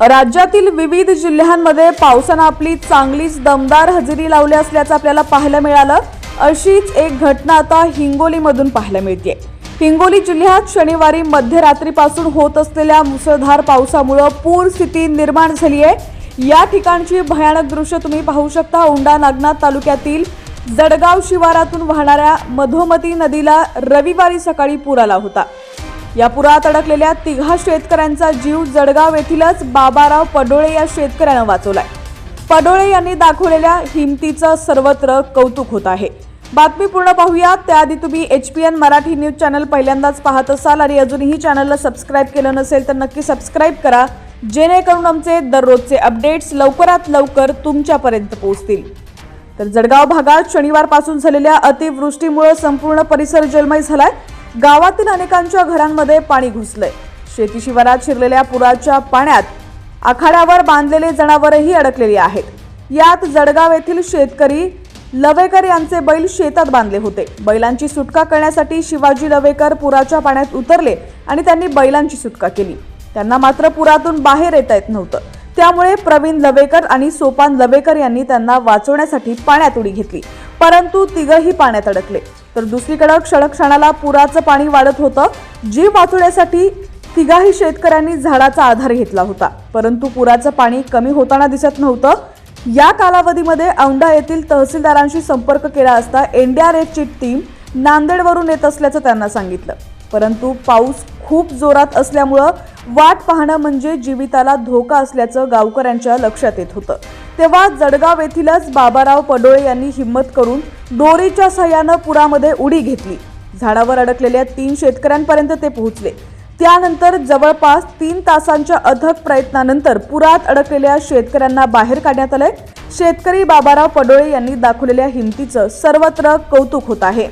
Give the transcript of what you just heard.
राज्यातील विविध जिल्ह्यांमध्ये पावसानं आपली चांगलीच दमदार हजेरी लावली असल्याचं आपल्याला पाहायला मिळालं. अशीच एक घटना आता हिंगोलीमधून पाहायला मिळते हिंगोली जिल्ह्यात शनिवारी मध्यरात्रीपासून होत असलेल्या मुसळधार पावसामुळं पूर स्थिती निर्माण झाली आहे या ठिकाणची भयानक दृश्य तुम्ही पाहू शकता. औंढा नागनाथ तालुक्यातील जडगाव शिवारातून वाहणाऱ्या मधोमती नदीला रविवारी सकाळी पूर आला होता. या पुरात अडकलेल्या तिघा शेतकऱ्यांचा जीव जळगाव येथीलच बाबाराव पडोळे या शेतकऱ्यानं वाचवलाय. पडोळे यांनी दाखवलेल्या हिमतीचं सर्वत्र कौतुक होत आहे. बातमी पूर्ण पाहूया त्याआधी तुम्ही H P N Marathi news channel पहिल्यांदाच पाहत असाल आणि अजूनही चॅनलला सबस्क्राईब केलं नसेल तर नक्की सबस्क्राईब करा. जेणेकरून आमचे दररोजचे अपडेट्स लवकरात लवकर तुमच्यापर्यंत पोहोचतील. तर जळगाव भागात शनिवारपासून झालेल्या अतिवृष्टीमुळे संपूर्ण परिसर जलमय झालाय. गावातील अनेकांच्या घरांमध्ये पाणी घुसलंय. शेती शिवारात शिरलेल्या पुराच्या पाण्यात आखाड्यावर बांधलेले जनावरही अडकलेली आहेत. यात जळगाव येथील शेतकरी लवेकर यांचे बैल शेतात बांधले होते. बैलांची सुटका करण्यासाठी शिवाजी लवेकर पुराच्या पाण्यात उतरले आणि त्यांनी बैलांची सुटका केली. त्यांना मात्र पुरातून बाहेर येता येत नव्हतं. त्यामुळे प्रवीण लवेकर आणि सोपान लवेकर यांनी त्यांना वाचवण्यासाठी पाण्यात उडी घेतली. परंतु तिघही पाण्यात अडकले. तर दुसरीकडे क्षण क्षणाला पुराचं पाणी वाढत होतं. जीव वाचवण्यासाठी तिघाही शेतकऱ्यांनी झाडाचा आधार घेतला होता. परंतु पुराचं पाणी कमी होताना दिसत नव्हतं. या कालावधीमध्ये औंढा येथील तहसीलदारांशी संपर्क केला असता एनडीआरएफची टीम नांदेडवरून येत असल्याचं त्यांना सांगितलं. परंतु पाऊस खूप जोरात असल्यामुळं वाट पाहणं म्हणजे जीविताला धोका असल्याचं गावकऱ्यांच्या लक्षात येत होतं. तेव्हा जळगाव येथीलच बाबाराव पडोळे यांनी हिंमत करून दोरीच्या सहाय्यानं पुरामध्ये उडी घेतली. झाडावर अडकलेल्या तीन शेतकऱ्यांपर्यंत ते पोहोचले. त्यानंतर जवळपास तीन तासांच्या अथक प्रयत्नानंतर पुरात अडकलेल्या शेतकऱ्यांना बाहेर काढण्यात आलंय. शेतकरी बाबाराव पडोळे यांनी दाखवलेल्या हिमतीचं सर्वत्र कौतुक होत आहे.